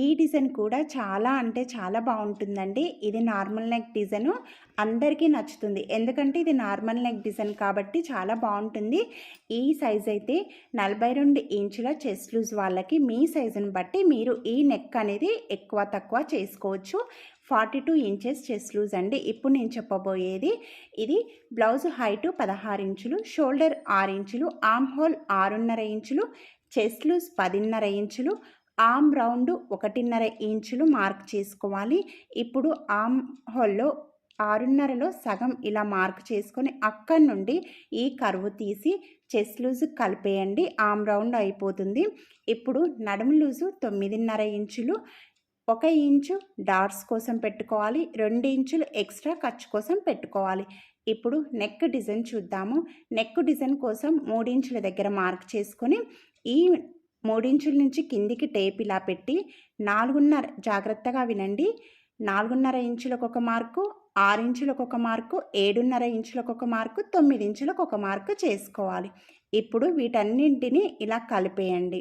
ఈ డిజైన్ కూడా చాలా అంటే చాలా బాగుంటుందండి. ఇది నార్మల్ నెక్ డిజైను అందరికీ నచ్చుతుంది. ఎందుకంటే ఇది నార్మల్ నెక్ డిజైన్ కాబట్టి చాలా బాగుంటుంది. ఈ సైజ్ అయితే నలభై రెండు ఇంచుల చెస్ట్ లూజ్ వాళ్ళకి మీ సైజుని బట్టి మీరు ఈ నెక్ అనేది ఎక్కువ తక్కువ చేసుకోవచ్చు. Forty two inches chest loose అండి. ఇప్పుడు నేను చెప్పబోయేది ఇది బ్లౌజ్ హైటు పదహారు ఇంచులు షోల్డర్ ఆరు ఇంచులు ఆమ్ హోల్ ఆరున్నర ఇంచులు చెస్ట్ లూజ్ పదిన్నర ఇంచులు ఆమ్ రౌండ్ ఒకటిన్నర ఇంచులు మార్క్ చేసుకోవాలి. ఇప్పుడు ఆమ్ హోల్లో ఆరున్నరలో సగం ఇలా మార్క్ చేసుకొని అక్కడి నుండి ఈ కరువు తీసి చెస్ లూజు కలిపేయండి. ఆమ్ రౌండ్ అయిపోతుంది. ఇప్పుడు నడుము లూజు తొమ్మిదిన్నర ఇంచులు ఒక ఇంచు డాట్స్ కోసం పెట్టుకోవాలి. రెండు ఇంచులు ఎక్స్ట్రా ఖర్చు కోసం పెట్టుకోవాలి. ఇప్పుడు నెక్ డిజైన్ చూద్దాము. నెక్ డిజైన్ కోసం మూడించుల దగ్గర మార్క్ చేసుకొని ఈ మూడించుల నుంచి కిందికి టేప్ ఇలా పెట్టి నాలుగున్నర జాగ్రత్తగా వినండి. నాలుగున్నర ఇంచులకు ఒక మార్కు ఆరు ఇంచులకు ఒక మార్కు ఏడున్నర ఇంచులకు ఒక మార్కు తొమ్మిది ఇంచులకు ఒక మార్కు చేసుకోవాలి. ఇప్పుడు వీటన్నింటినీ ఇలా కలిపేయండి.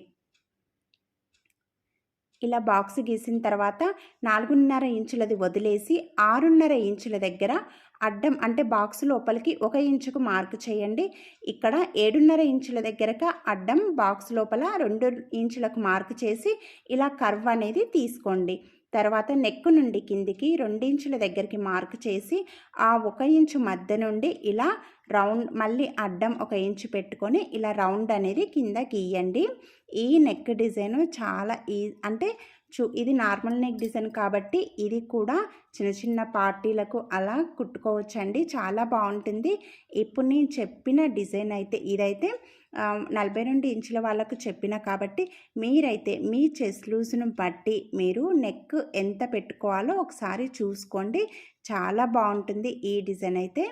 ఇలా బాక్స్ గీసిన తర్వాత నాలుగున్నర ఇంచులది వదిలేసి ఆరున్నర ఇంచుల దగ్గర అడ్డం అంటే బాక్స్ లోపలికి ఒక ఇంచుకు మార్క్ చేయండి. ఇక్కడ ఏడున్నర ఇంచుల దగ్గరక అడ్డం బాక్స్ లోపల రెండు ఇంచులకు మార్క్ చేసి ఇలా కర్వ్ అనేది తీసుకోండి. తర్వాత నెక్ నుండి కిందికి రెండించుల దగ్గరికి మార్క్ చేసి ఆ ఒక ఇంచు మధ్య నుండి ఇలా రౌండ్ మళ్ళీ అడ్డం ఒక ఇంచు పెట్టుకొని ఇలా రౌండ్ అనేది కింద గీయండి. ఈ నెక్ డిజైన్ చాలా ఈ అంటే చూ ఇది నార్మల్ నెక్ డిజైన్ కాబట్టి ఇది కూడా చిన్న చిన్న పార్టీలకు అలా కుట్టుకోవచ్చండి. చాలా బాగుంటుంది. ఇప్పుడు నేను చెప్పిన డిజైన్ అయితే ఇదైతే నలభై రెండు ఇంచుల వాళ్ళకు చెప్పిన కాబట్టి మీరైతే మీ చెస్ లూజ్ను బట్టి మీరు నెక్ ఎంత పెట్టుకోవాలో ఒకసారి చూసుకోండి. చాలా బాగుంటుంది ఈ డిజైన్ అయితే.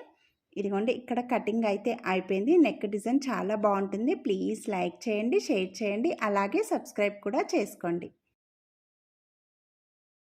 ఇదిగోండి ఇక్కడ కటింగ్ అయితే అయిపోయింది. నెక్ డిజైన్ చాలా బాగుంటుంది. ప్లీజ్ లైక్ చేయండి షేర్ చేయండి. అలాగే సబ్స్క్రైబ్ కూడా చేసుకోండి.